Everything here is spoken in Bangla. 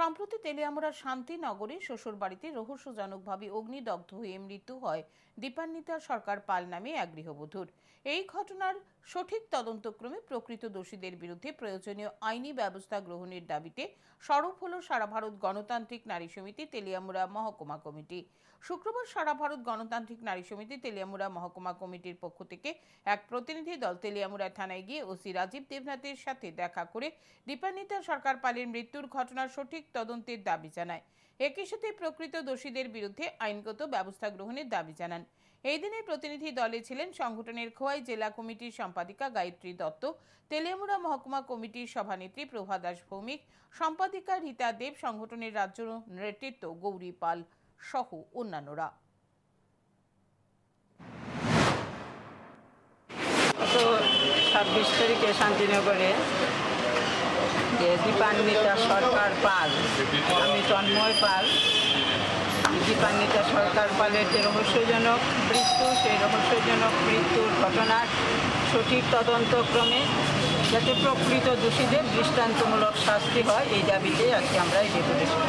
সম্প্রতি তেলিয়ামুড়ার শান্তিনগরে শ্বশুরবাড়িতে রহস্যজনকভাবে অগ্নিদগ্ধ হয়ে মৃত্যু হয় দীপান্বিতা সরকার পাল নামে এক গৃহবধূর। এই ঘটনার সঠিক তদন্তক্রমে প্রকৃত দোষীদের বিরুদ্ধে প্রয়োজনীয় আইনি ব্যবস্থা গ্রহণের দাবিতে সরব হল সারা ভারত গণতান্ত্রিক নারী সমিতি, তেলিয়ামুড়া মহকুমা কমিটি। শুক্রবার সারা ভারত গণতান্ত্রিক নারী সমিতি, তেলিয়ামুড়া মহকুমা কমিটির পক্ষ থেকে এক প্রতিনিধি দল তেলিয়ামুড়া থানায় গিয়ে ওসি রাজীব দেবনাথের সাথে দেখা করে দীপান্বিতা সরকার পালের মৃত্যুর ঘটনার সঠিক তদন্তের দাবি জানায়। একই সাথে প্রকৃত দোষীদের বিরুদ্ধে আইনগত ব্যবস্থা গ্রহণের দাবি জানান। এই দিনের প্রতিনিধি দলে ছিলেন সংগঠনের খোয়াই জেলা কমিটির সম্পাদিকা গায়ত্রী দত্ত, তেলিয়ামুড়া মহকুমা কমিটির সভানেত্রী প্রভা দাস ভৌমিক, সম্পাদিকা রীতা দেব, সংগঠনের রাজ্য নেতৃত্ব গৌরী পাল সহ অন্যান্যরা। ছাব্বিশ তারিখে শান্তিনগরে যে দীপান্বিতা সরকার পাল, আমি তন্ময় পাল। দীপান্বিতা সরকার পালের যে রহস্যজনক মৃত্যু, সেই রহস্যজনক মৃত্যুর ঘটনার সঠিক তদন্তক্রমে যাতে প্রকৃত দোষীদের দৃষ্টান্তমূলক শাস্তি হয়, এই দাবিতে আজকে আমরা এই ডেপুটেশন